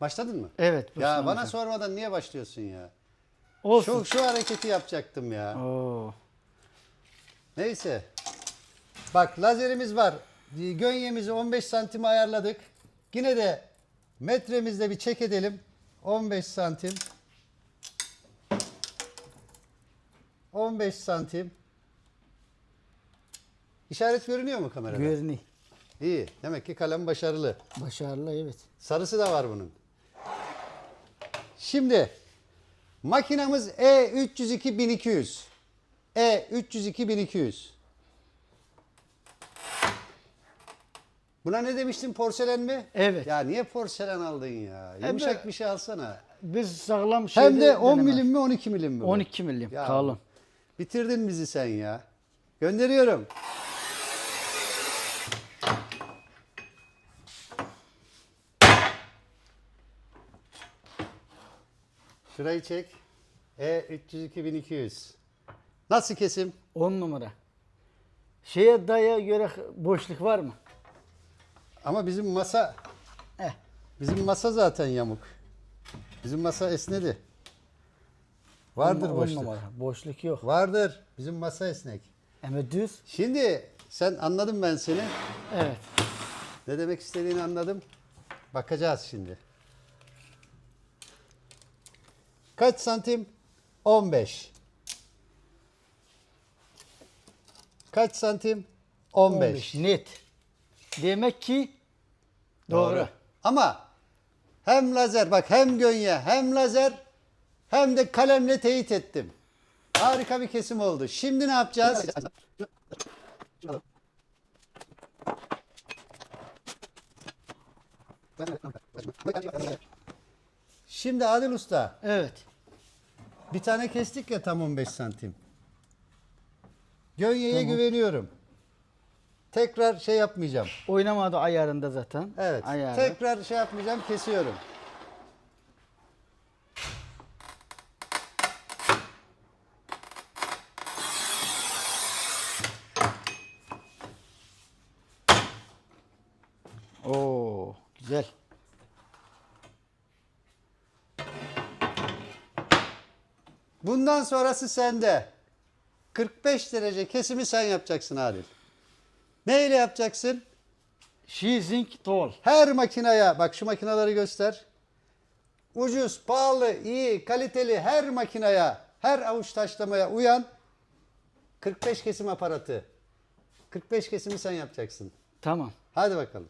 Başladın mı? Evet. Ya başlamış. bana sormadan niye başlıyorsun ya? Olsun. Şu, şu hareketi yapacaktım ya. Oo. Neyse. Bak lazerimiz var. Gönyemizi 15 santime ayarladık. Yine de metremizde bir çek edelim. 15 santim. 15 santim. İşaret görünüyor mu kamerada? Görünüyor. İyi. Demek ki kalem başarılı. Başarılı evet. Sarısı da var bunun. Şimdi makinamız E E302 1200. E302 1200. Buna ne demiştin porselen mi? Evet. Ya niye porselen aldın ya? Yumuşak bir şey alsana. Biz sağlam şey Hem de 10 milim mi 12 milim mi? bu? 12 milim Ya, kalın. Bitirdin bizi sen ya. Gönderiyorum. Şurayı çek. E 302 1200. Nasıl kesim? 10 numara. Şeye daya göre boşluk var mı? Ama bizim masa Eh. bizim masa zaten yamuk. Bizim masa esnedi. Vardır on, on boşluk. numara. Boşluk yok. Vardır. Bizim masa esnek. Ama düz. Şimdi sen anladım ben seni. Evet. Ne demek istediğini anladım. Bakacağız şimdi. Kaç santim? 15. Kaç santim? 15. 15. Net. Demek ki doğru. Ama hem lazer bak hem gönye hem lazer hem de kalemle teyit ettim. Harika bir kesim oldu. Şimdi ne yapacağız? Şimdi Adil Usta Evet. Bir tane kestik ya tam 15 santim. Gönye'ye Tamam. güveniyorum. Tekrar şey yapmayacağım. Oynamadı ayarında zaten. Evet. Ayarı. Tekrar şey yapmayacağım, kesiyorum. Oo, güzel. Bundan sonrası sende. 45 derece kesimi sen yapacaksın Adil. Neyle yapacaksın? Shizing tol. Her makinaya, bak şu makineleri göster. Ucuz, pahalı, iyi, kaliteli her makinaya, her avuç taşlamaya uyan 45 kesim aparatı. 45 kesimi sen yapacaksın. Tamam. Hadi bakalım.